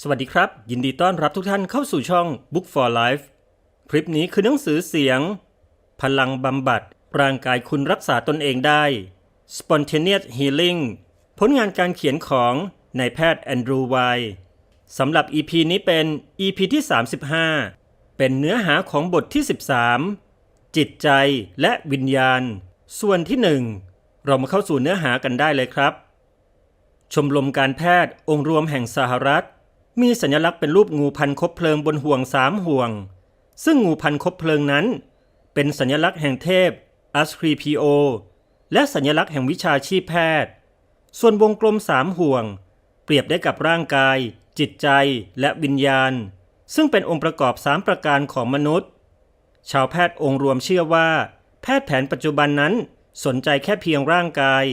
สวัสดีครับ ยินดีต้อนรับทุกท่านเข้าสู่ช่อง Book for Life คลิปนี้คือหนังสือเสียง พลังบำบัด ร่างกายคุณรักษาตนเองได้ Spontaneous Healing ผลงานการเขียนของนายแพทย์แอนดรูว์ไวสำหรับ EP นี้เป็น EP ที่ 35 เป็นเนื้อหาของบทที่ 13 จิตใจและวิญญาณ ส่วนที่ 1 เรามาเข้าสู่เนื้อหากันได้เลยครับ ชมรมการแพทย์องค์รวมแห่งสหรัฐ มีสัญลักษณ์เป็นรูปงูพันคบเพลิงบนห่วงสามห่วง ซึ่งงูพันคบเพลิงนั้น เป็นสัญลักษณ์แห่งเทพอัสครีพีโอและสัญลักษณ์แห่งวิชาชีพแพทย์ ส่วนวงกลมสามห่วง เปรียบได้กับร่างกาย จิตใจและวิญญาณ ซึ่งเป็นองค์ประกอบสามประการของมนุษย์ ชาวแพทย์องค์รวมเชื่อว่า แพทย์แผนปัจจุบันนั้นสนใจแค่เพียงร่างกาย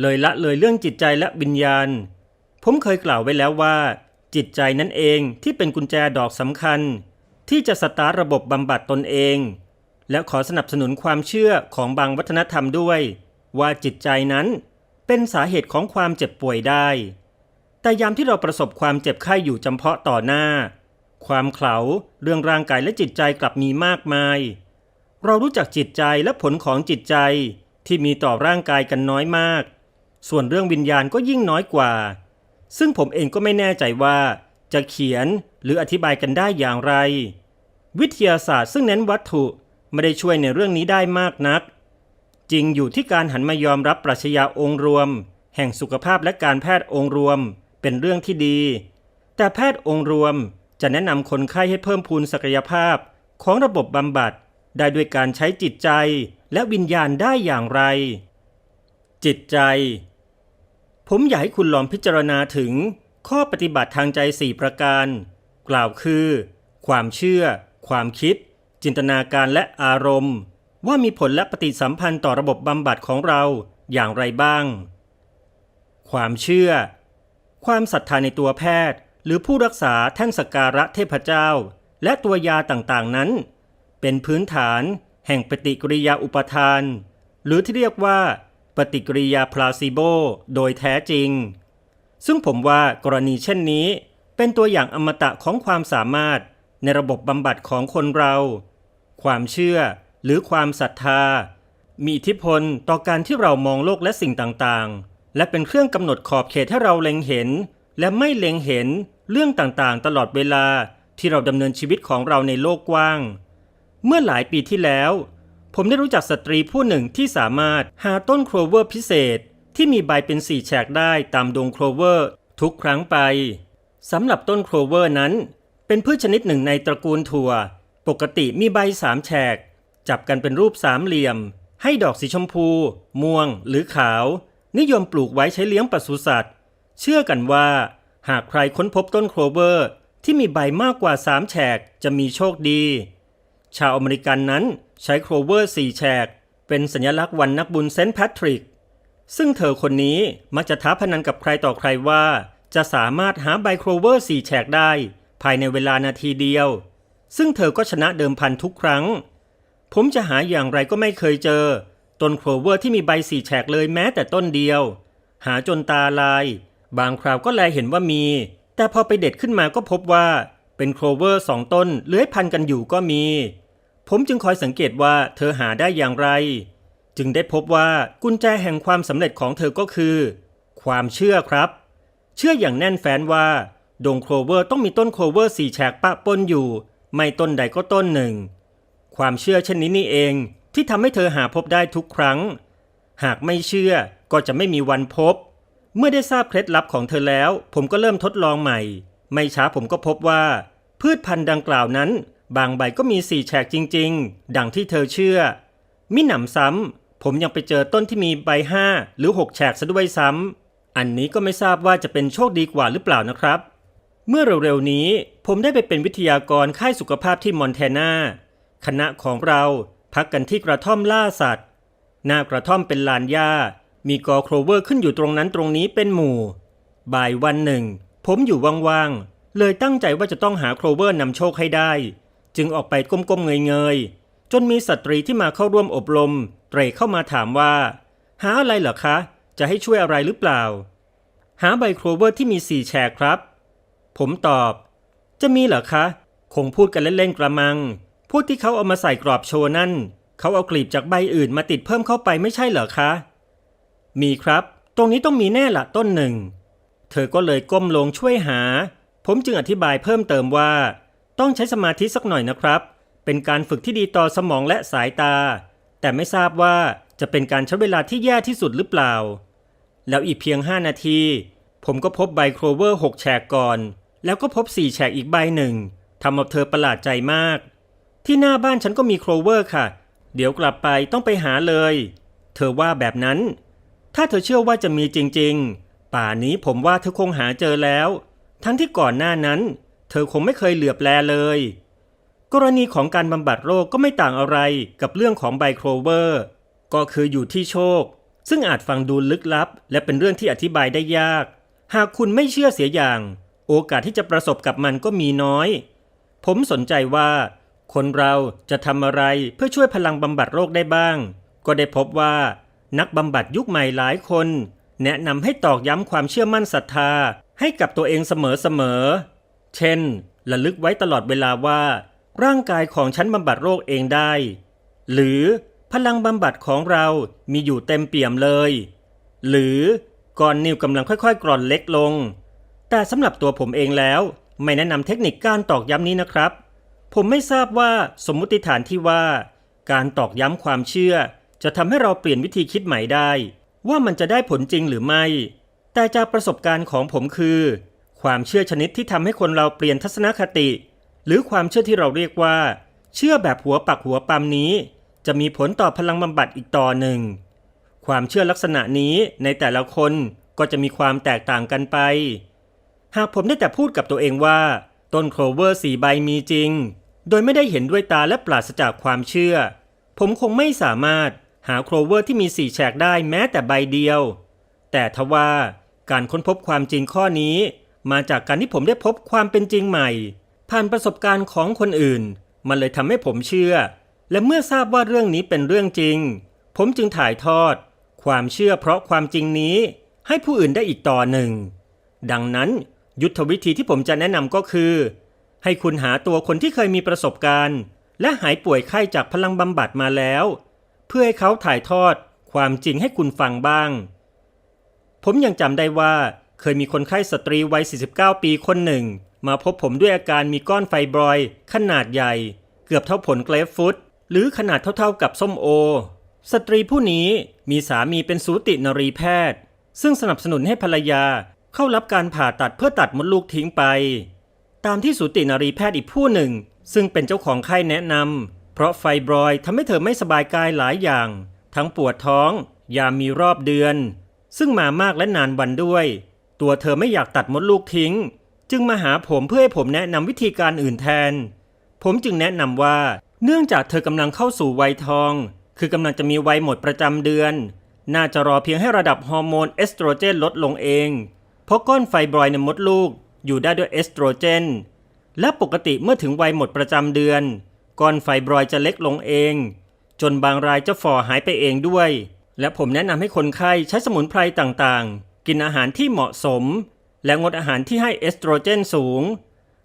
เลยละเลยเรื่องจิตใจและวิญญาณ ผมเคยกล่าวไว้แล้วว่า จิตใจนั่นเองที่เป็นกุญแจดอกสำคัญ ที่จะสตาร์ระบบบำบัดตนเอง และขอสนับสนุนความเชื่อของบางวัฒนธรรมด้วย ว่าจิตใจนั้นเป็นสาเหตุของความเจ็บป่วยได้ แต่ยามที่เราประสบความเจ็บไข้อยู่จำเพาะต่อหน้า ความเขลาเรื่องร่างกายและจิตใจกลับมีมากมาย เรารู้จักจิตใจและผลของจิตใจที่มีต่อร่างกายกันน้อยมาก ส่วนเรื่องวิญญาณก็ยิ่งน้อยกว่า ซึ่งผมเองก็ไม่แน่ใจว่า จะเขียนหรืออธิบายกันได้อย่างไร วิทยาศาสตร์ซึ่งเน้นวัตถุไม่ได้ช่วยในเรื่องนี้ได้มากนัก จริงอยู่ที่การหันมายอมรับปรัชญาองค์รวม แห่งสุขภาพและการแพทย์องค์รวม เป็นเรื่องที่ดี แต่แพทย์องค์รวมจะแนะนำคนไข้ให้เพิ่มพูนศักยภาพ ของระบบบำบัดได้ด้วยการใช้จิตใจและวิญญาณได้อย่างไร จิตใจ ผมอยากให้คุณลองพิจารณาถึงข้อปฏิบัติทางใจ 4 ประการ กล่าวคือ ความเชื่อ ความคิด จินตนาการและอารมณ์ ว่ามีผลและปฏิสัมพันธ์ต่อระบบบำบัดของเราอย่างไรบ้าง ความเชื่อ ความศรัทธาในตัวแพทย์ หรือผู้รักษาแท่นสการะเทพเจ้า และตัวยาต่างๆนั้น เป็นพื้นฐาน แห่งปฏิกิริยาอุปทาน หรือที่เรียกว่า ฏิกิริยาพลาซิโบโดยแท้จริง ซึ่งผมว่ากรณีเช่นนี้ เป็นตัวอย่างอมตะของความสามารถในระบบบำบัดของคนเรา ความเชื่อหรือความศรัทธา มีอิทธิพลต่อการที่เรามองโลกและสิ่งต่างๆ และเป็นเครื่องกำหนดขอบเขตให้เราเล็งเห็น และไม่เล็งเห็นเรื่องต่างๆ ตลอดเวลาที่เราดำเนินชีวิตของเราในโลกกว้าง เมื่อหลายปีที่แล้ว ผมได้รู้จักสตรีผู้หนึ่งที่สามารถหาต้นโคลเวอร์พิเศษ ที่มีใบเป็นสี่แฉกได้ตามดงโคลเวอร์ ทุกครั้งไปสำหรับต้นโคลเวอร์นั้น เป็นพืชชนิดหนึ่งในตระกูลถั่ว ปกติมีใบสามแฉก จับกันเป็นรูปสามเหลี่ยม ให้ดอกสีชมพู ม่วง หรือขาว นิยมปลูกไว้ใช้เลี้ยงปศุสัตว์ เชื่อกันว่า หากใครค้นพบต้นโคลเวอร์ ที่มีใบมากกว่าสามแฉกจะมีโชคดี ชาวอเมริกันนั้น ใช้โคลเวอร์สี่แฉก เป็นสัญลักษณ์วันนักบุญเซนต์แพทริก ซึ่งเธอคนนี้มักจะท้าพนันกับใครต่อใครว่า จะสามารถหาใบโคลเวอร์สี่แฉกได้ ภายในเวลานาทีเดียว ซึ่งเธอก็ชนะเดิมพันทุกครั้ง ผมจะหาอย่างไรก็ไม่เคยเจอ ต้นโคลเวอร์ที่มีใบสี่แฉกเลยแม้แต่ต้นเดียว หาจนตาลาย บางคราวก็แลเห็นว่ามี แต่พอไปเด็ดขึ้นมาก็พบว่าเป็นโคลเวอร์สองต้นเลื้อยพันกันอยู่ก็มี ผมจึงคอยสังเกตว่าเธอหาได้อย่างไร จึงได้พบว่ากุญแจแห่งความสำเร็จของเธอก็คือ ความเชื่อครับ เชื่ออย่างแน่นแฟ้นว่า ดงโคลเวอร์ต้องมีต้นโคลเวอร์สี่แฉกปะปนอยู่ ไม่ต้นใดก็ต้นหนึ่ง ความเชื่อเช่นนี้นี่เองที่ทำให้เธอหาพบได้ทุกครั้ง หากไม่เชื่อก็จะไม่มีวันพบ เมื่อได้ทราบเคล็ดลับของเธอแล้ว ผมก็เริ่มทดลองใหม่ ไม่ช้าผมก็พบว่า พืชพันธุ์ดังกล่าวนั้น บางใบก็มีสี่แฉกจริง ๆ ดังที่เธอเชื่อ มิหนำซ้ำผมยังไปเจอต้นที่มีใบห้าหรือหกแฉกซะด้วยซ้ำอันนี้ก็ไม่ทราบว่าจะเป็นโชคดีกว่าหรือเปล่านะครับ เมื่อเร็วๆนี้ผมได้ไปเป็นวิทยากรค่ายสุขภาพที่มอนแทนาคณะของเราพักกันที่กระท่อมล่าสัตว์ หน้ากระท่อมเป็นลานหญ้า มีกอโคลเวอร์ขึ้นอยู่ตรงนั้นตรงนี้เป็นหมู่ บ่ายวันหนึ่ง ผมอยู่ว่างๆ เลยตั้งใจว่าจะต้องหาโคลเวอร์นำโชคให้ได้ จึงออกไปก้มๆเงยๆ จนมีสตรีที่มาเข้าร่วมอบรม เตรเข้ามาถามว่า หาอะไรเหรอคะ จะให้ช่วยอะไรหรือเปล่า หาใบโคลเวอร์ที่มีสี่แฉกครับ ผมตอบ จะมีเหรอคะ คงพูดกันเล่นๆกระมังพวกที่เขาเอามาใส่กรอบโชว์นั่น เขาเอากลีบจากใบอื่นมาติดเพิ่มเข้าไปไม่ใช่เหรอคะ มีครับ ตรงนี้ต้องมีแน่ละต้นหนึ่ง เธอก็เลยก้มลงช่วยหา ผมจึงอธิบายเพิ่มเติมว่า ต้องใช้สมาธิสักหน่อยนะครับ เป็นการฝึกที่ดีต่อสมองและสายตา แต่ไม่ทราบว่าจะเป็นการใช้เวลาที่แย่ที่สุดหรือเปล่า แล้วอีกเพียง 5 นาที ผมก็พบใบโครเวอร์ 6 แฉกก่อน แล้วก็พบ 4 แฉกอีกใบหนึ่งทำเอาเธอประหลาดใจมาก ที่หน้าบ้านฉันก็มีโครเวอร์ค่ะ เดี๋ยวกลับไปต้องไปหาเลย เธอว่าแบบนั้น ถ้าเธอเชื่อว่าจะมีจริง ๆ ป่านี้ผมว่าเธอคงหาเจอแล้ว ทั้งที่ก่อนหน้านั้น เธอคงไม่เคยเหลือบแลเลย กรณีของการบำบัดโรคก็ไม่ต่างอะไรกับเรื่องของไบโครเวอร์ ก็คืออยู่ที่โชค ซึ่งอาจฟังดูลึกลับ และเป็นเรื่องที่อธิบายได้ยาก หากคุณไม่เชื่อเสียอย่าง โอกาสที่จะประสบกับมันก็มีน้อย ผมสนใจว่า คนเราจะทำอะไรเพื่อช่วยพลังบำบัดโรคได้บ้าง ก็ได้พบว่า นักบำบัดยุคใหม่หลายคน แนะนำให้ตอกย้ำความเชื่อมั่นศรัทธาให้กับตัวเองเสมอๆ เช่นระลึกไว้ตลอดเวลาว่า ร่างกายของฉันบำบัดโรคเองได้ หรือพลังบำบัดของเรามีอยู่เต็มเปี่ยมเลย หรือก้อนนิ้วกำลังค่อยๆ กร่อนเล็กลง แต่สำหรับตัวผมเองแล้ว ไม่แนะนำเทคนิคการตอกย้ำนี้นะครับ ผมไม่ทราบว่าสมมุติฐานที่ว่า การตอกย้ำความเชื่อ จะทำให้เราเปลี่ยนวิธีคิดใหม่ได้ ว่ามันจะได้ผลจริงหรือไม่ แต่จากประสบการณ์ของผมคือ ความเชื่อชนิดที่ทำให้คนเราเปลี่ยนทัศนคติ หรือความเชื่อที่เราเรียกว่า เชื่อแบบหัวปักหัวปั๊มนี้ จะมีผลต่อพลังบำบัดอีกต่อหนึ่ง ความเชื่อลักษณะนี้ในแต่ละคนก็จะมีความแตกต่างกันไป หากผมได้แต่พูดกับตัวเองว่า ต้นโคลเวอร์สี่ใบมีจริง โดยไม่ได้เห็นด้วยตาและปราศจากความเชื่อ ผมคงไม่สามารถหาโคลเวอร์ที่มีสี่แฉกได้แม้แต่ใบเดียว แต่ทว่าการค้นพบความจริงข้อนี้ มาจากการที่ผมได้พบความเป็นจริงใหม่ ผ่านประสบการณ์ของคนอื่น มันเลยทำให้ผมเชื่อ และเมื่อทราบว่าเรื่องนี้เป็นเรื่องจริง ผมจึงถ่ายทอด ความเชื่อเพราะความจริงนี้ ให้ผู้อื่นได้อีกต่อหนึ่ง ดังนั้นยุทธวิธีที่ผมจะแนะนำก็คือ ให้คุณหาตัวคนที่เคยมีประสบการณ์ และหายป่วยไข้จากพลังบำบัดมาแล้ว เพื่อให้เขาถ่ายทอดความจริงให้คุณฟังบ้าง ผมยังจำได้ว่า เคยมีคนไข้สตรีวัย 49 ปีคนหนึ่ง มาพบผมด้วยอาการมีก้อนไฟบรอย ขนาดใหญ่ เกือบเท่าผลเกรฟฟุต หรือขนาดเท่าๆกับส้มโอ สตรีผู้นี้มีสามีเป็นสูตินรีแพทย์ ซึ่งสนับสนุนให้ภรรยาเข้ารับการผ่าตัดเพื่อตัดมดลูกทิ้งไป ตามที่สูตินรีแพทย์อีกผู้หนึ่ง ซึ่งเป็นเจ้าของไข้แนะนำเพราะไฟบรอยทำให้เธอไม่สบายกายหลายอย่าง ทั้งปวดท้อง ยามมีรอบเดือน ซึ่งมามากและนานวันด้วย ตัวเธอไม่อยากตัดมดลูกทิ้ง จึงมาหาผมเพื่อให้ผมแนะนำวิธีการอื่นแทน ผมจึงแนะนำว่า เนื่องจากเธอกำลังเข้าสู่วัยทอง คือกำลังจะมีวัยหมดประจำเดือน น่าจะรอเพียงให้ระดับฮอร์โมนเอสโตรเจนลดลงเอง เพราะก้อนไฟบรอยในมดลูกอยู่ได้ด้วยเอสโตรเจน และปกติเมื่อถึงวัยหมดประจำเดือน ก้อนไฟบรอยจะเล็กลงเอง จนบางรายจะฝ่อหายไปเองด้วย และผมแนะนำให้คนไข้ใช้สมุนไพรต่างๆ กินอาหารที่เหมาะสม และงดอาหารที่ให้เอสโตรเจนสูง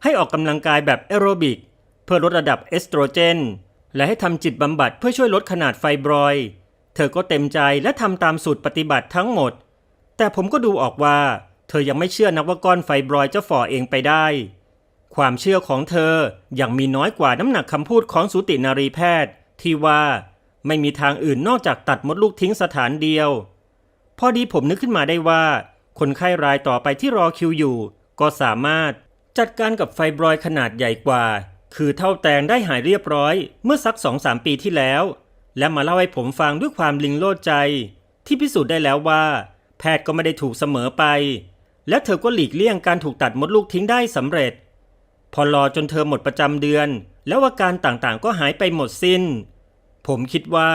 ให้ออกกำลังกายแบบแอโรบิก เพื่อลดระดับเอสโตรเจน และให้ทำจิตบำบัดเพื่อช่วยลดขนาดไฟบรอย เธอก็เต็มใจและทำตามสูตรปฏิบัติทั้งหมด แต่ผมก็ดูออกว่า เธอยังไม่เชื่อนักว่าก้อนไฟบรอยจะฝ่อเองไปได้ ความเชื่อของเธอยังมีน้อยกว่าน้ำหนักคำพูดของสูตินารีแพทย์ ที่ว่าไม่มีทางอื่นนอกจากตัดมดลูกทิ้งสถานเดียว พอดีผมนึกขึ้นมาได้ว่า คนไข้รายต่อไปที่รอคิวอยู่ ก็สามารถจัดการกับไฟบรอยขนาดใหญ่กว่า คือเท่าแตงได้หายเรียบร้อยเมื่อสักสองสามปีที่แล้ว และมาเล่าให้ผมฟังด้วยความลิงโลดใจ ที่พิสูจน์ได้แล้วว่า แพทย์ก็ไม่ได้ถูกเสมอไป และเธอก็หลีกเลี่ยงการถูกตัดมดลูกทิ้งได้สำเร็จ พอรอจนเธอหมดประจำเดือน แล้วอาการต่างๆ ก็หายไปหมดสิ้น ผมคิดว่า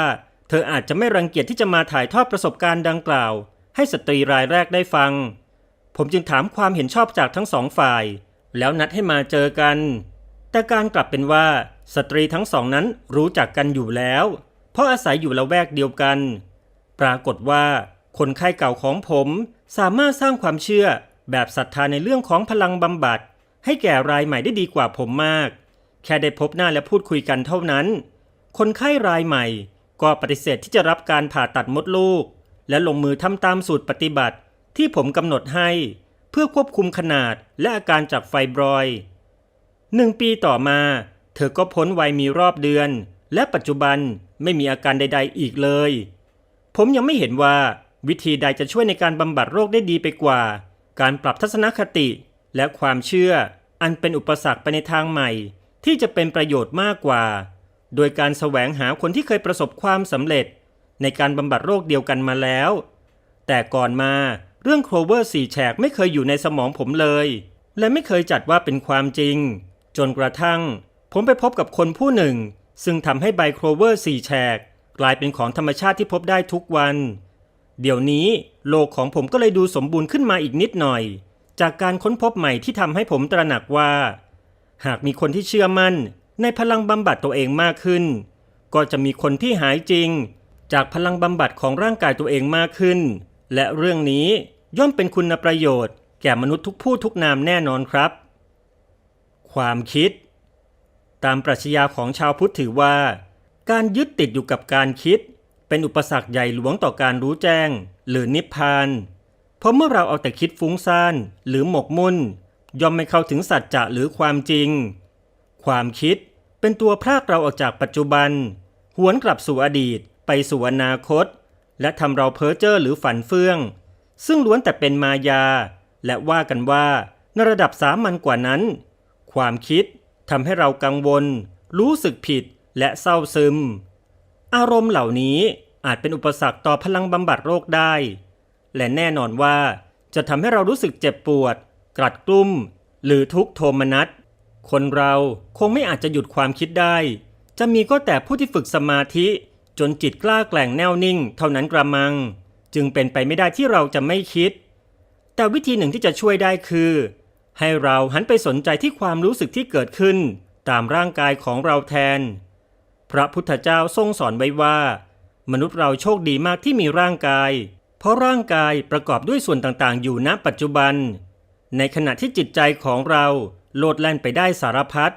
เธออาจจะไม่รังเกียจที่จะมาถ่ายทอดประสบการณ์ดังกล่าว ให้สตรีรายแรกได้ฟัง ผมจึงถามความเห็นชอบจากทั้งสองฝ่าย แล้วนัดให้มาเจอกัน แต่การกลับเป็นว่าสตรีทั้งสองนั้นรู้จักกันอยู่แล้ว เพราะอาศัยอยู่ละแวกเดียวกัน ปรากฏว่า คนไข้เก่าของผมสามารถสร้างความเชื่อแบบศรัทธาในเรื่องของพลังบำบัด ให้แก่รายใหม่ได้ดีกว่าผมมาก แค่ได้พบหน้าและพูดคุยกันเท่านั้น คนไข้รายใหม่ ก็ปฏิเสธที่จะรับการผ่าตัดมดลูก และลงมือทำตามสูตรปฏิบัติที่ผมกำหนดให้ เพื่อควบคุมขนาดและอาการจากไฟบรอยหนึ่งปีต่อมา เธอก็พ้นวัยมีรอบเดือน และปัจจุบันไม่มีอาการใด ๆ อีกเลย ผมยังไม่เห็นว่าวิธีใดจะช่วยในการบำบัดโรคได้ดีไปกว่า การปรับทัศนคติและความเชื่อ อันเป็นอุปสรรคไปในทางใหม่ ที่จะเป็นประโยชน์มากกว่า โดยการแสวงหาคนที่เคยประสบความสำเร็จ ในการบำบัดโรคเดียวกันมาแล้ว แต่ก่อนมาเรื่องโครเวอร์สี่แฉกไม่เคยอยู่ในสมองผมเลย และไม่เคยจัดว่าเป็นความจริง จนกระทั่ง ผมไปพบกับคนผู้หนึ่ง ซึ่งทำให้ใบโครเวอร์สี่แฉกกลายเป็นของธรรมชาติที่พบได้ทุกวัน เดี๋ยวนี้โลกของผมก็เลยดูสมบูรณ์ขึ้นมาอีกนิดหน่อย จากการค้นพบใหม่ที่ทำให้ผมตระหนักว่า หากมีคนที่เชื่อมั่น ในพลังบำบัดตัวเองมากขึ้น ก็จะมีคนที่หายจริง จากพลังบำบัดของร่างกายตัวเองมากขึ้น และเรื่องนี้ย่อมเป็นคุณประโยชน์ แก่มนุษย์ทุกผู้ทุกนามแน่นอนครับ ความคิด ตามปรัชญาของชาวพุทธถือว่า การยึดติดอยู่กับการคิด เป็นอุปสรรคใหญ่หลวงต่อการรู้แจ้ง หรือนิพพาน เพราะเมื่อเราเอาแต่คิดฟุ้งซ่านหรือหมกมุ่นย่อมไม่เข้าถึงสัจจะหรือความจริง ความคิด เป็นตัวพรากเราออกจากปัจจุบัน หวนกลับสู่อดีต ไปสู่อนาคต และทำเราเพ้อเจ้อหรือฝันเฟื่อง ซึ่งล้วนแต่เป็นมายา และว่ากันว่าในระดับสามัญกว่านั้น ความคิดทำให้เรากังวล รู้สึกผิดและเศร้าซึม อารมณ์เหล่านี้อาจเป็นอุปสรรคต่อพลังบำบัดโรคได้ และแน่นอนว่าจะทำให้เรารู้สึกเจ็บปวดกรัดกลุ้ม หรือทุกขโทมนัส คนเราคงไม่อาจจะหยุดความคิดได้ จะมีก็แต่ผู้ที่ฝึกสมาธิ จนจิตกล้าแกล่งแน่วนิ่ง เท่านั้นกระมัง จึงเป็นไปไม่ได้ที่เราจะไม่คิด แต่วิธีหนึ่งที่จะช่วยได้คือ ให้เราหันไปสนใจที่ความรู้สึกที่เกิดขึ้น ตามร่างกายของเราแทน พระพุทธเจ้าทรงสอนไว้ว่า มนุษย์เราโชคดีมากที่มีร่างกาย เพราะร่างกายประกอบด้วยส่วนต่างๆ อยู่ณปัจจุบัน ในขณะที่จิตใจของเรา โลดแล่นไปได้สารพัด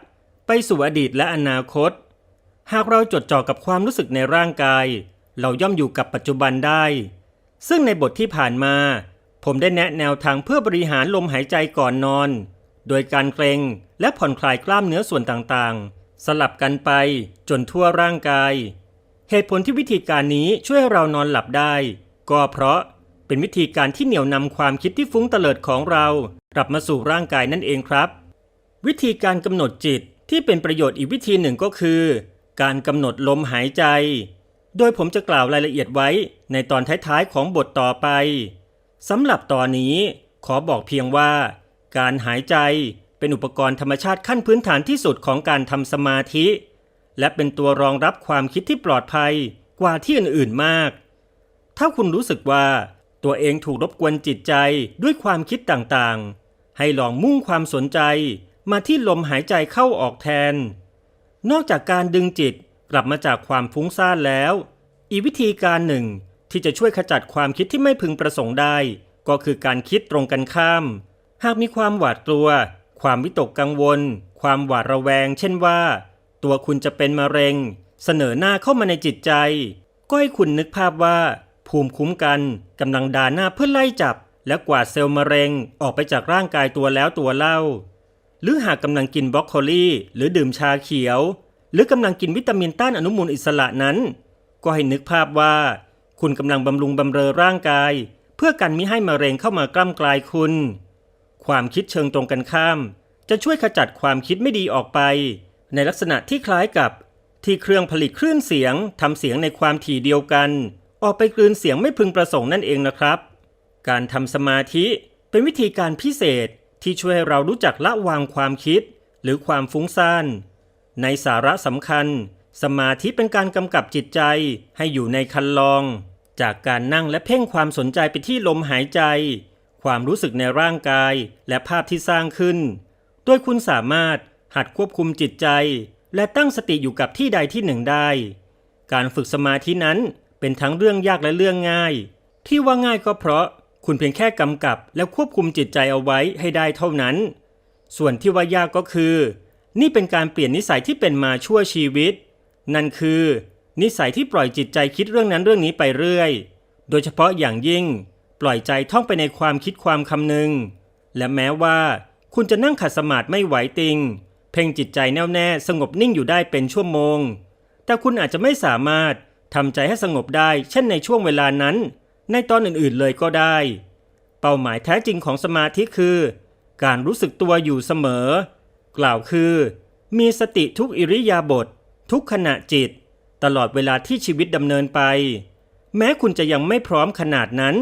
ไปสู่อดีตและอนาคต หากเราจดจ่อกับความรู้สึกในร่างกาย เราย่อมอยู่กับปัจจุบันได้ ซึ่งในบทที่ผ่านมา ผมได้แนะแนวทางเพื่อบริหารลมหายใจก่อนนอน โดยการเกรงและผ่อนคลายกล้ามเนื้อส่วนต่างๆ สลับกันไปจนทั่วร่างกาย เหตุผลที่วิธีการนี้ช่วยให้เรานอนหลับได้ ก็เพราะเป็นวิธีการที่เหนี่ยวนำความคิดที่ฟุ้งเตลิดของเรากลับมาสู่ร่างกายนั่นเองครับ วิธีการกำหนดจิตที่เป็นประโยชน์อีกวิธีหนึ่งก็คือ การกำหนดลมหายใจ โดยผมจะกล่าวรายละเอียดไว้ในตอนท้ายๆของบทต่อไปสำหรับตอนนี้ขอบอกเพียงว่า การหายใจเป็นอุปกรณ์ธรรมชาติขั้นพื้นฐานที่สุดของการทำสมาธิ และเป็นตัวรองรับความคิดที่ปลอดภัยกว่าที่อื่นๆมาก ถ้าคุณรู้สึกว่าตัวเองถูกรบกวนจิตใจด้วยความคิดต่างๆ ให้ลองมุ่งความสนใจ มาที่ลมหายใจเข้าออกแทน นอกจากการดึงจิตกลับมาจากความฟุ้งซ่านแล้ว อีกวิธีการหนึ่งที่จะช่วยขจัดความคิดที่ไม่พึงประสงค์ได้ ก็คือการคิดตรงกันข้าม หากมีความหวาดกลัว ความวิตกกังวล ความหวาดระแวง เช่นว่า ตัวคุณจะเป็นมะเร็ง เสนอหน้าเข้ามาในจิตใจ ก็ให้คุณนึกภาพว่า ภูมิคุ้มกันกำลังด่าหน้าเพื่อไล่จับ และกวาดเซลล์มะเร็งออกไปจากร่างกายตัวแล้วตัวเล่า หรือหากกำลังกินบรอกโคลีหรือดื่มชาเขียว หรือกำลังกินวิตามินต้านอนุมูลอิสระนั้น ก็ให้นึกภาพว่า คุณกำลังบำรุงบำเรอร่างกาย เพื่อกันมิให้มะเร็งเข้ามากล้ำกลายคุณ ความคิดเชิงตรงกันข้าม จะช่วยขจัดความคิดไม่ดีออกไป ในลักษณะที่คล้ายกับ ที่เครื่องผลิตคลื่นเสียงทำเสียงในความถี่เดียวกัน ออกไปกลืนเสียงไม่พึงประสงค์นั่นเองนะครับ การทำสมาธิเป็นวิธีการพิเศษ ที่ช่วยให้เรารู้จักละวางความคิด หรือความฟุ้งซ่าน ในสาระสำคัญ สมาธิเป็นการกำกับจิตใจให้อยู่ในคันลอง จากการนั่งและเพ่งความสนใจไปที่ลมหายใจ ความรู้สึกในร่างกายและภาพที่สร้างขึ้นโดยคุณสามารถหัดควบคุมจิตใจ และตั้งสติอยู่กับที่ใดที่หนึ่งได้ การฝึกสมาธินั้นเป็นทั้งเรื่องยากและเรื่องง่าย ที่ว่าง่ายก็เพราะ คุณเพียงแค่กำกับและควบคุมจิตใจเอาไว้ให้ได้เท่านั้น ส่วนที่ว่ายากก็คือ นี่เป็นการเปลี่ยนนิสัยที่เป็นมาชั่วชีวิต นั่นคือ นิสัยที่ปล่อยจิตใจคิดเรื่องนั้นเรื่องนี้ไปเรื่อย โดยเฉพาะอย่างยิ่ง ปล่อยใจท่องไปในความคิดความคำนึง และแม้ว่า คุณจะนั่งขัดสมาธิไม่ไหวติง เพ่งจิตใจแน่วแน่สงบนิ่งอยู่ได้เป็นชั่วโมง แต่คุณอาจจะไม่สามารถทำใจให้สงบได้ เช่นในช่วงเวลานั้น ในตอนอื่นๆเลยก็ได้ เป้าหมายแท้จริงของสมาธิคือ การรู้สึกตัวอยู่เสมอ กล่าวคือ มีสติทุกอิริยาบถททุกขณะจิต ตลอดเวลาที่ชีวิตดำเนินไป แม้คุณจะยังไม่พร้อมขนาดนั้น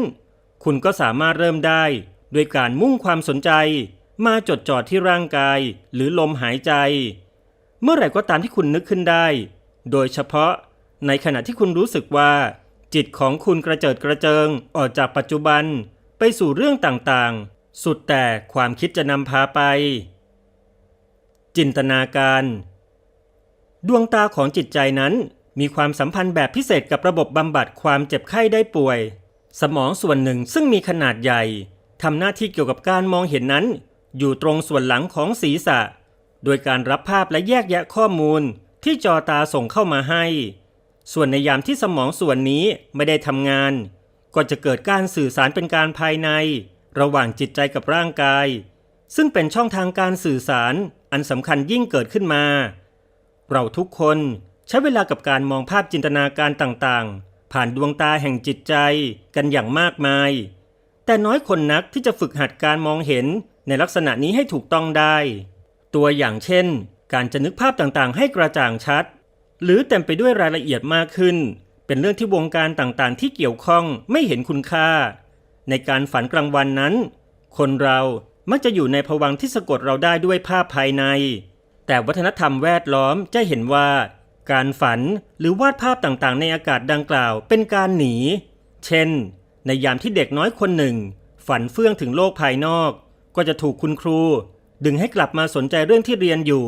คุณก็สามารถเริ่มได้ด้วยการมุ่งความสนใจ มาจดจ่อที่ร่างกายหรือลมหายใจ เมื่อไหร่ก็ตามที่คุณนึกขึ้นได้ โดยเฉพาะในขณะที่คุณรู้สึกว่า จิตของคุณกระเจิดกระเจิงออกจากปัจจุบันไปสู่เรื่องต่างๆ สุดแต่ความคิดจะนำพาไป จินตนาการ ดวงตาของจิตใจนั้นมีความสัมพันธ์แบบพิเศษกับระบบบำบัดความเจ็บไข้ได้ป่วย สมองส่วนหนึ่งซึ่งมีขนาดใหญ่ทำหน้าที่เกี่ยวกับการมองเห็นนั้น อยู่ตรงส่วนหลังของศีรษะ โดยการรับภาพและแยกแยะข้อมูลที่จอตาส่งเข้ามาให้ ส่วนในยามที่สมองส่วนนี้ไม่ได้ทำงาน ก็จะเกิดการสื่อสารเป็นการภายใน ระหว่างจิตใจกับร่างกาย ซึ่งเป็นช่องทางการสื่อสารอันสำคัญยิ่งเกิดขึ้นมา เราทุกคนใช้เวลากับการมองภาพจินตนาการต่างๆ ผ่านดวงตาแห่งจิตใจกันอย่างมากมาย แต่น้อยคนนักที่จะฝึกหัดการมองเห็นในลักษณะนี้ให้ถูกต้องได้ ตัวอย่างเช่น การจะนึกภาพต่างๆ ให้กระจ่างชัด หรือเต็มไปด้วยรายละเอียดมากขึ้น เป็นเรื่องที่วงการต่างๆ ที่เกี่ยวข้องไม่เห็นคุณค่า ในการฝันกลางวันนั้น คนเรามักจะอยู่ในภวังที่สะกดเราได้ด้วยภาพภายใน แต่วัฒนธรรมแวดล้อมจะเห็นว่า การฝันหรือวาดภาพต่างๆ ในอากาศดังกล่าวเป็นการหนี เช่น ในยามที่เด็กน้อยคนหนึ่ง ฝันเฟื่องถึงโลกภายนอก ก็จะถูกคุณครู ดึงให้กลับมาสนใจเรื่องที่เรียนอยู่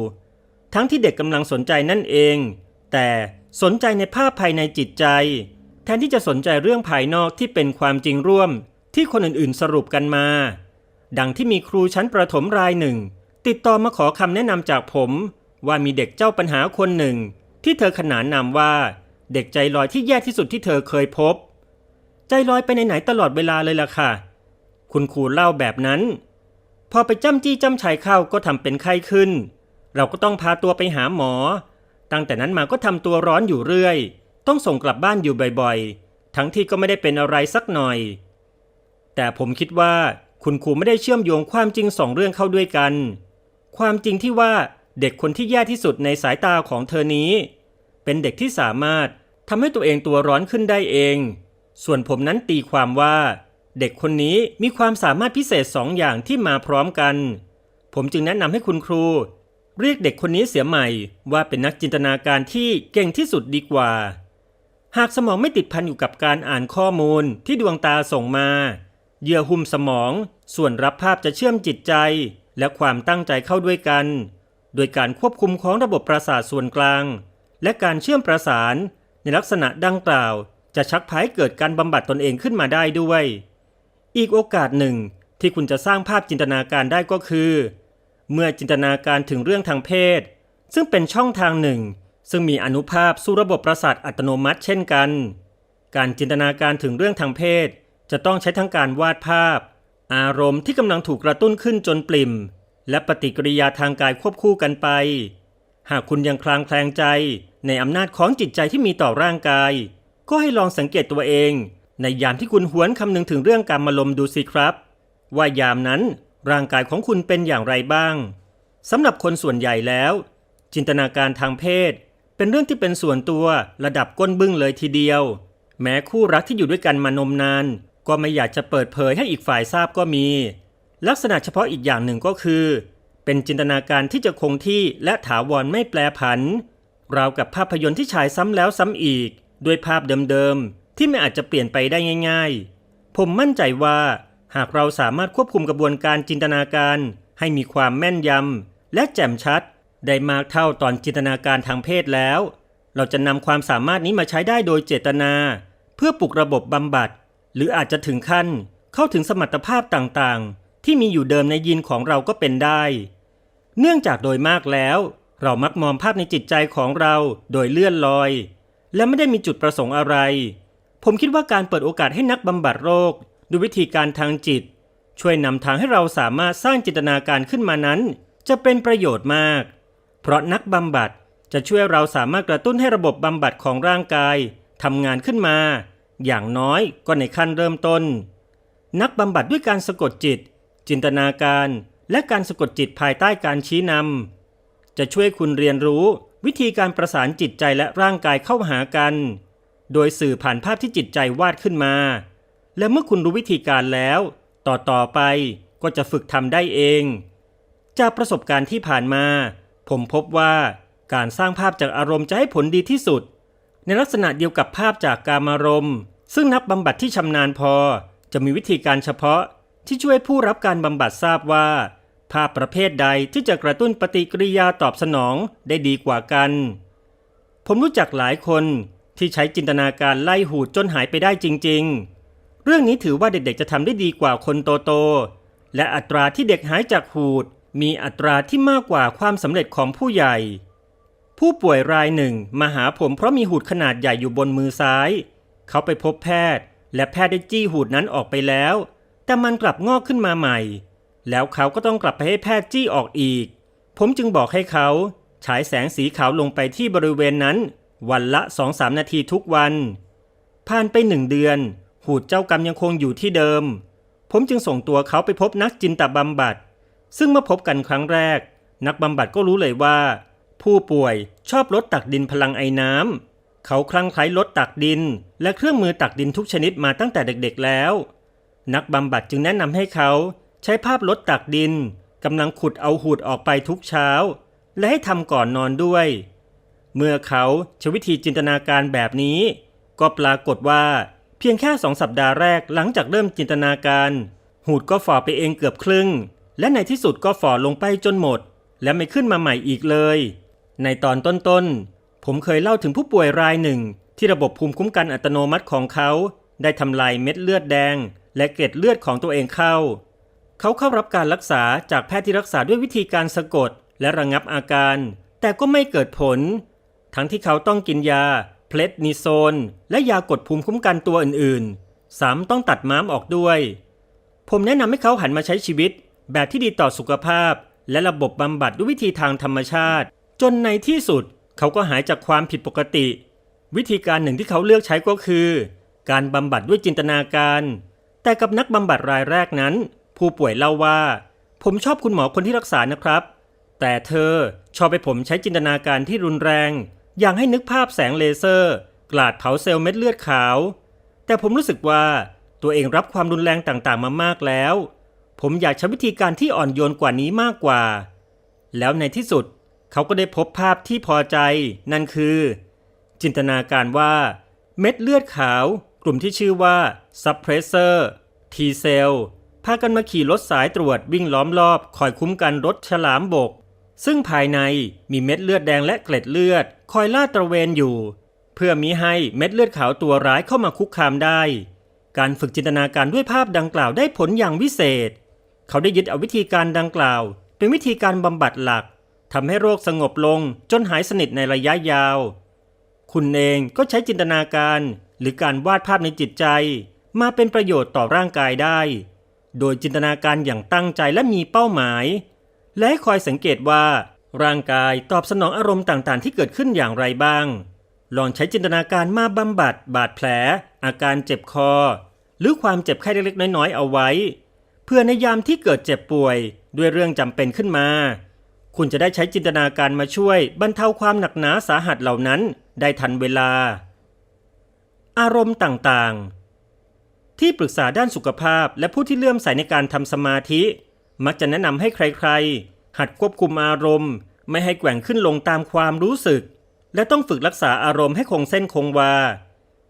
ทั้งที่เด็กกำลังสนใจนั่นเอง แต่สนใจในภาพภายในจิตใจ แทนที่จะสนใจเรื่องภายนอกที่เป็นความจริงร่วมที่คนอื่นๆสรุปกันมา ดังที่มีครูชั้นประถมรายหนึ่ง ติดต่อมาขอคำแนะนำจากผม ว่ามีเด็กเจ้าปัญหาคนหนึ่ง ที่เธอขนานนามว่า เด็กใจลอยที่แย่ที่สุดที่เธอเคยพบ ใจลอยไปไหนๆตลอดเวลาเลยล่ะค่ะ คุณครูเล่าแบบนั้น พอไปจ้ำจี้จ้ำชัยเข้าก็ทำเป็นไข้ขึ้น เราก็ต้องพาตัวไปหาหมอ ตั้งแต่นั้นมาก็ทำตัวร้อนอยู่เรื่อย ต้องส่งกลับบ้านอยู่บ่อยๆ ทั้งที่ก็ไม่ได้เป็นอะไรสักหน่อย แต่ผมคิดว่าคุณครูไม่ได้เชื่อมโยงความจริงสองเรื่องเข้าด้วยกัน ความจริงที่ว่าเด็กคนที่แย่ที่สุดในสายตาของเธอนี้ เป็นเด็กที่สามารถทำให้ตัวเองตัวร้อนขึ้นได้เอง ส่วนผมนั้นตีความว่า เด็กคนนี้มีความสามารถพิเศษสองอย่างที่มาพร้อมกัน ผมจึงแนะนำให้คุณครู เรียกเด็กคนนี้เสียใหม่ว่าเป็นนักจินตนาการที่เก่งที่สุดดีกว่า หากสมองไม่ติดพันอยู่กับการอ่านข้อมูลที่ดวงตาส่งมาเยื่อหุ้มสมองส่วนรับภาพจะเชื่อมจิตใจ และความตั้งใจเข้าด้วยกัน โดยการควบคุมของระบบประสาทส่วนกลาง และการเชื่อมประสาน ในลักษณะดังกล่าว จะชักพายเกิดการบำบัดตนเองขึ้นมาได้ด้วย อีกโอกาสหนึ่งที่คุณจะสร้างภาพจินตนาการได้ก็คือ เมื่อจินตนาการถึงเรื่องทางเพศ ซึ่งเป็นช่องทางหนึ่ง ซึ่งมีอนุภาพสู่ระบบประสาทอัตโนมัติเช่นกัน การจินตนาการถึงเรื่องทางเพศ จะต้องใช้ทั้งการวาดภาพ อารมณ์ที่กำลังถูกกระตุ้นขึ้นจนปริ่ม และปฏิกิริยาทางกายควบคู่กันไป หากคุณยังคลางแคลงใจในอำนาจของจิตใจที่มีต่อร่างกาย ก็ให้ลองสังเกตตัวเอง ในยามที่คุณหวนคำนึงถึงเรื่องการมาลมดูสิครับ ว่ายามนั้น ร่างกายของคุณเป็นอย่างไรบ้างสำหรับคนส่วนใหญ่แล้ว จินตนาการทางเพศ เป็นเรื่องที่เป็นส่วนตัวระดับก้นบึ้งเลยทีเดียว แม้คู่รักที่อยู่ด้วยกันมานมนาน ก็ไม่อยากจะเปิดเผยให้อีกฝ่ายทราบก็มี ลักษณะเฉพาะอีกอย่างหนึ่งก็คือ เป็นจินตนาการที่จะคงที่และถาวรไม่แปรผัน ราวกับภาพยนตร์ที่ฉายซ้ำแล้วซ้ำอีก ด้วยภาพเดิมๆที่ไม่อาจจะเปลี่ยนไปได้ง่าย ๆ ผมมั่นใจว่า หากเราสามารถควบคุมกระบวนการจินตนาการ ให้มีความแม่นยำและแจ่มชัด ได้มากเท่าตอนจินตนาการทางเพศแล้ว เราจะนำความสามารถนี้มาใช้ได้โดยเจตนา เพื่อปลุกระบบบำบัด หรืออาจจะถึงขั้นเข้าถึงสมรรถภาพต่างๆ ที่มีอยู่เดิมในยีนของเราก็เป็นได้ เนื่องจากโดยมากแล้ว เรามักมองภาพในจิตใจของเราโดยเลื่อนลอย และไม่ได้มีจุดประสงค์อะไร ผมคิดว่าการเปิดโอกาสให้นักบำบัดโรค ด้วยวิธีการทางจิต ช่วยนำทางให้เราสามารถสร้างจินตนาการขึ้นมานั้น จะเป็นประโยชน์มาก เพราะนักบำบัดจะช่วยเราสามารถกระตุ้นให้ระบบบำบัดของร่างกายทำงานขึ้นมา อย่างน้อยก็ในขั้นเริ่มต้น นักบำบัดด้วยการสะกดจิต จินตนาการ และการสะกดจิตภายใต้การชี้นำจะช่วยคุณเรียนรู้วิธีการประสานจิตใจและร่างกายเข้าหากัน โดยสื่อผ่านภาพที่จิตใจวาดขึ้นมา และเมื่อคุณรู้วิธีการแล้ว ต่อต่อไปก็จะฝึกทำได้เอง จากประสบการณ์ที่ผ่านมา ผมพบว่าการสร้างภาพจากอารมณ์จะให้ผลดีที่สุด ในลักษณะเดียวกับภาพจากการอารมณ์ ซึ่งนักบำบัดที่ชำนาญพอ จะมีวิธีการเฉพาะที่ช่วยผู้รับการบำบัดทราบว่า ภาพประเภทใดที่จะกระตุ้นปฏิกิริยาตอบสนองได้ดีกว่ากัน ผมรู้จักหลายคนที่ใช้จินตนาการไล่หูดจนหายไปได้จริง ๆ เรื่องนี้ถือว่าเด็กๆจะทำได้ดีกว่าคนโตๆและอัตราที่เด็กหายจากหูด มีอัตราที่มากกว่าความสำเร็จของผู้ใหญ่ ผู้ป่วยรายหนึ่งมาหาผมเพราะมีหูดขนาดใหญ่อยู่บนมือซ้าย เขาไปพบแพทย์ และแพทย์ได้จี้หูดนั้นออกไปแล้ว แต่มันกลับงอกขึ้นมาใหม่ แล้วเขาก็ต้องกลับไปให้แพทย์จี้ออกอีก ผมจึงบอกให้เขาฉายแสงสีขาวลงไปที่บริเวณนั้น วันละสองสามนาทีทุกวัน ผ่านไปหนึ่งเดือน หูดเจ้ากรรมยังคงอยู่ที่เดิม ผมจึงส่งตัวเขาไปพบนักจินตบำบัด ซึ่งเมื่อพบกันครั้งแรก นักบำบัดก็รู้เลยว่า ผู้ป่วยชอบรถตักดินพลังไอ้น้ำ เขาคลั่งไคล้รถตักดิน และเครื่องมือตักดินทุกชนิดมาตั้งแต่เด็กๆแล้ว นักบำบัดจึงแนะนำให้เขาใช้ภาพรถตักดินกำลังขุดเอาหูดออกไปทุกเช้า และให้ทำก่อนนอนด้วย เมื่อเขาใช้วิธีจินตนาการแบบนี้ ก็ปรากฏว่า พียงแค่สองสัปดาห์แรกหลังจากเริ่มจินตนาการ หูดก็ฝ่อไปเองเกือบครึ่ง และในที่สุดก็ฝ่อลงไปจนหมด และไม่ขึ้นมาใหม่อีกเลย ในตอนต้นๆ ผมเคยเล่าถึงผู้ป่วยรายหนึ่ง ที่ระบบภูมิคุ้มกันอัตโนมัติของเขา ได้ทำลายเม็ดเลือดแดง และเกล็ดเลือดของตัวเองเข้า เขาเข้ารับการรักษาจากแพทย์ที่รักษาด้วยวิธีการสะกด และระงับอาการ แต่ก็ไม่เกิดผล ทั้งที่เขาต้องกินยา เพลทนิโซน และยากดภูมิคุ้มกันตัวอื่นๆสามต้องตัดม้ามออกด้วย ผมแนะนำให้เขาหันมาใช้ชีวิต แบบที่ดีต่อสุขภาพ และระบบบำบัดด้วยวิธีทางธรรมชาติ จนในที่สุดเขาก็หายจากความผิดปกติ วิธีการหนึ่งที่เขาเลือกใช้ก็คือ การบำบัดด้วยจินตนาการ แต่กับนักบำบัดรายแรกนั้น ผู้ป่วยเล่าว่า ผมชอบคุณหมอคนที่รักษานะครับ แต่เธอชอบให้ผมใช้จินตนาการที่รุนแรง อย่างให้นึกภาพแสงเลเซอร์ กลาดเผาเซลล์เม็ดเลือดขาว แต่ผมรู้สึกว่าตัวเองรับความรุนแรงต่างๆ มามากแล้ว ผมอยากใช้วิธีการที่อ่อนโยนกว่านี้มากกว่า แล้วในที่สุดเขาก็ได้พบภาพที่พอใจ นั่นคือ จินตนาการว่า เม็ดเลือดขาว กลุ่มที่ชื่อว่า suppressor T cell พากันมาขี่รถสายตรวจวิ่งล้อมรอบ คอยคุ้มกันรถฉลามบก ซึ่งภายในมีเม็ดเลือดแดงและเกล็ดเลือด คอยลาดตระเวนอยู่ เพื่อมิให้เม็ดเลือดขาวตัวร้ายเข้ามาคุกคามได้ การฝึกจินตนาการด้วยภาพดังกล่าวได้ผลอย่างวิเศษ เขาได้ยึดเอาวิธีการดังกล่าว เป็นวิธีการบำบัดหลักทำให้โรคสงบลงจนหายสนิทในระยะยาว คุณเองก็ใช้จินตนาการหรือการวาดภาพในจิตใจ มาเป็นประโยชน์ต่อร่างกายได้ โดยจินตนาการอย่างตั้งใจและมีเป้าหมาย และคอยสังเกตว่า ร่างกายตอบสนองอารมณ์ต่างๆ ที่เกิดขึ้นอย่างไรบ้าง ลองใช้จินตนาการมาบำบัด บาดแผล อาการเจ็บคอ หรือความเจ็บไข้เล็กๆ น้อยๆ เอาไว้ เพื่อในยามที่เกิดเจ็บป่วยด้วยเรื่องจำเป็นขึ้นมา คุณจะได้ใช้จินตนาการมาช่วยบรรเทาความหนักหนาสาหัสเหล่านั้นได้ทันเวลา อารมณ์ต่างๆ ที่ปรึกษาด้านสุขภาพและผู้ที่เลื่อมใสในการทำสมาธิ มักจะแนะนำให้ใครๆ หัดควบคุมอารมณ์ ไม่ให้แกว่งขึ้นลงตามความรู้สึก และต้องฝึกรักษาอารมณ์ให้คงเส้นคงวา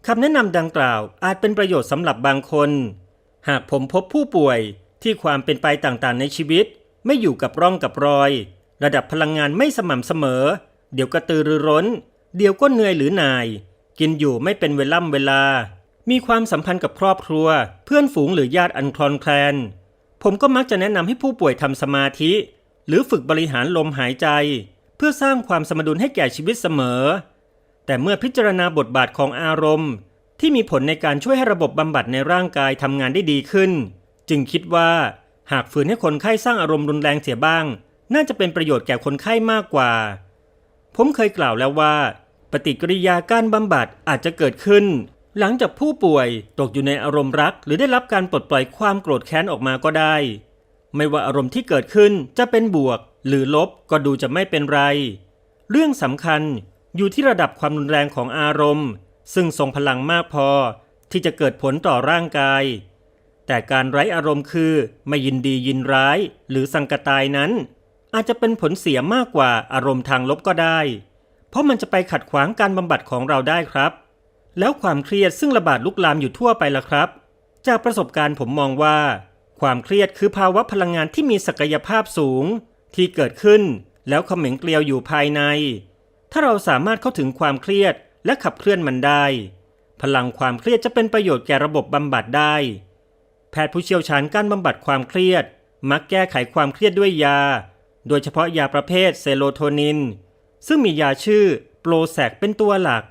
คำแนะนำดังกล่าวอาจเป็นประโยชน์สำหรับบางคน หากผมพบผู้ป่วยที่ความเป็นไปต่างๆ ในชีวิต ไม่อยู่กับร่องกับรอย ระดับพลังงานไม่สม่ำเสมอ เดี๋ยวกระตือรือร้น เดี๋ยวก็เหนื่อยหรือหน่าย กินอยู่ไม่เป็นเวล่ำเวลา มีความสัมพันธ์กับครอบครัว เพื่อนฝูงหรือญาติอันคลอนแคลน ผมก็มักจะแนะนำให้ผู้ป่วยทำสมาธิ หรือฝึกบริหารลมหายใจ เพื่อสร้างความสมดุลให้แก่ชีวิตเสมอ แต่เมื่อพิจารณาบทบาทของอารมณ์ ที่มีผลในการช่วยให้ระบบบำบัดในร่างกายทำงานได้ดีขึ้น จึงคิดว่าหากฝืนให้คนไข้สร้างอารมณ์รุนแรงเสียบ้าง น่าจะเป็นประโยชน์แก่คนไข้มากกว่า ผมเคยกล่าวแล้วว่า ปฏิกิริยาการบำบัดอาจจะเกิดขึ้น หลังจากผู้ป่วยตกอยู่ในอารมณ์รัก หรือได้รับการปลดปล่อยความโกรธแค้นออกมาก็ได้ ไม่ว่าอารมณ์ที่เกิดขึ้นจะเป็นบวก หรือลบก็ดูจะไม่เป็นไร เรื่องสำคัญอยู่ที่ระดับความรุนแรงของอารมณ์ ซึ่งทรงพลังมากพอที่จะเกิดผลต่อร่างกาย แต่การไร้อารมณ์คือไม่ยินดียินร้าย หรือสังกตายนั้น อาจจะเป็นผลเสียมากกว่าอารมณ์ทางลบก็ได้ เพราะมันจะไปขัดขวางการบำบัดของเราได้ครับ แล้วความเครียดซึ่งระบาดลุกลามอยู่ทั่วไปล่ะครับ จากประสบการณ์ผมมองว่า ความเครียดคือภาวะพลังงานที่มีศักยภาพสูง ที่เกิดขึ้น แล้วเขม็งเกลียวอยู่ภายใน ถ้าเราสามารถเข้าถึงความเครียดและขับเคลื่อนมันได้ พลังความเครียดจะเป็นประโยชน์แก่ระบบบำบัดได้ แพทย์ผู้เชี่ยวชาญการบำบัดความเครียด มักแก้ไขความเครียดด้วยยา โดยเฉพาะยาประเภทเซโรโทนิน ซึ่งมียาชื่อโปรแซกเป็นตัวหลัก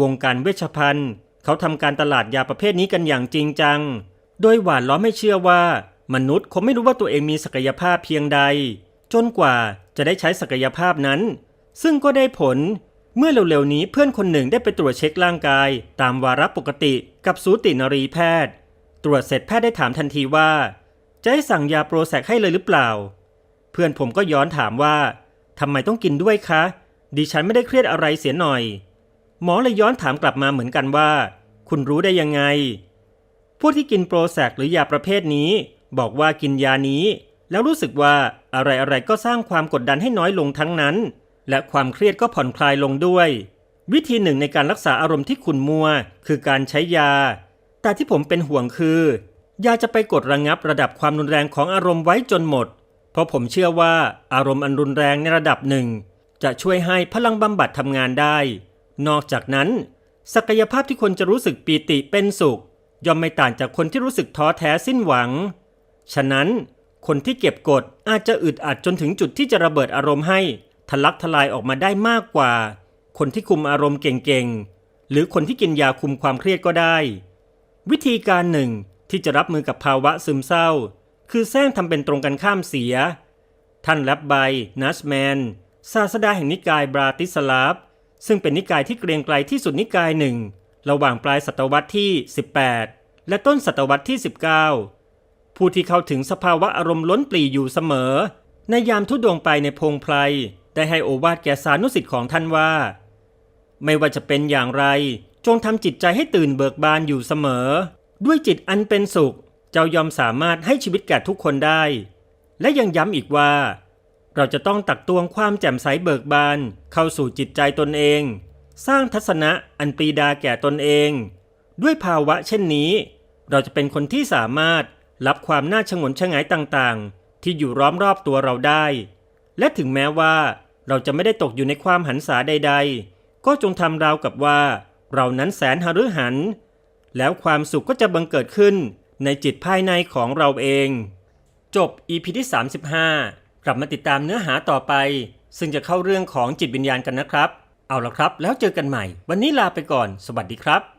วงการเวชภัณฑ์ เขาทำการตลาดยาประเภทนี้กันอย่างจริงจัง โดยหวานล้อมให้เชื่อว่า มนุษย์คงไม่รู้ว่าตัวเองมีศักยภาพเพียงใด จนกว่าจะได้ใช้ศักยภาพนั้น ซึ่งก็ได้ผลเมื่อเร็วๆนี้เพื่อนคนหนึ่งได้ไปตรวจเช็คร่างกาย ตามวาระปกติกับสูตินรีแพทย์ ตรวจเสร็จแพทย์ได้ถามทันทีว่า จะให้สั่งยาโปรแซกให้เลยหรือเปล่า เพื่อนผมก็ย้อนถามว่าทำไมต้องกินด้วยคะ ดิฉันไม่ได้เครียดอะไรเสียหน่อย หมอเลยย้อนถามกลับมาเหมือนกันว่า คุณรู้ได้ยังไง ผู้ที่กินโปรแซกหรือยาประเภทนี้ บอกว่ากินยานี้ แล้วรู้สึกว่าอะไรๆก็สร้างความกดดันให้น้อยลงทั้งนั้น และความเครียดก็ผ่อนคลายลงด้วย วิธีหนึ่งในการรักษาอารมณ์ที่ขุ่นมัว คือการใช้ยา แต่ที่ผมเป็นห่วงคือยาจะไปกดระงับระดับความรุนแรงของอารมณ์ไว้จนหมด เพราะผมเชื่อว่าอารมณ์อันรุนแรงในระดับหนึ่ง จะช่วยให้พลังบำบัดทำงานได้ นอกจากนั้น ศักยภาพที่คนจะรู้สึกปีติเป็นสุข ย่อมไม่ต่างจากคนที่รู้สึกท้อแท้สิ้นหวัง ฉะนั้นคนที่เก็บกดอาจจะอึดอัดจนถึงจุดที่จะระเบิดอารมณ์ให้ทะลักทลายออกมาได้มากกว่า คนที่คุมอารมณ์เก่งๆ หรือคนที่กินยาคุมความเครียดก็ได้ วิธีการหนึ่งที่จะรับมือกับภาวะซึมเศร้า คือแซงทำเป็นตรงกันข้ามเสีย ท่านแลบไบนัสแมน ศาสดาแห่งนิกายบราติสลาฟซึ่งเป็นนิกายที่เกรียงไกลที่สุดนิกายหนึ่ง ระหว่างปลายศตวรรษที่ 18 และต้นศตวรรษที่ 19 ผู้ที่เข้าถึงสภาวะอารมณ์ล้นปลีอยู่เสมอ ในยามทุดงไปในพงไพรได้ให้โอวาทแก่สานุสิทธิ์ของท่านว่า ไม่ว่าจะเป็นอย่างไร จงทำจิตใจให้ตื่นเบิกบานอยู่เสมอ ด้วยจิตอันเป็นสุข เจ้ายอมสามารถให้ชีวิตแก่ทุกคนได้ และยังย้ำอีกว่า เราจะต้องตักตวงความแจ่มใสเบิกบานเข้าสู่จิตใจตนเอง สร้างทัศนะอันปรีดาแก่ตนเอง ด้วยภาวะเช่นนี้ เราจะเป็นคนที่สามารถรับความน่าชงนชงายต่างๆ ที่อยู่ล้อมรอบตัวเราได้ และถึงแม้ว่าเราจะไม่ได้ตกอยู่ในความหันษาใด ๆ ก็จงทำราวกับว่าเรานั้นแสนหฤหัน แล้วความสุขก็จะบังเกิดขึ้นในจิตภายในของเราเอง จบ EP ที่ 35 กลับมาติดตามเนื้อหาต่อไป ซึ่งจะเข้าเรื่องของจิตวิญญาณกันนะครับ เอาละครับ แล้วเจอกันใหม่ วันนี้ลาไปก่อน สวัสดีครับ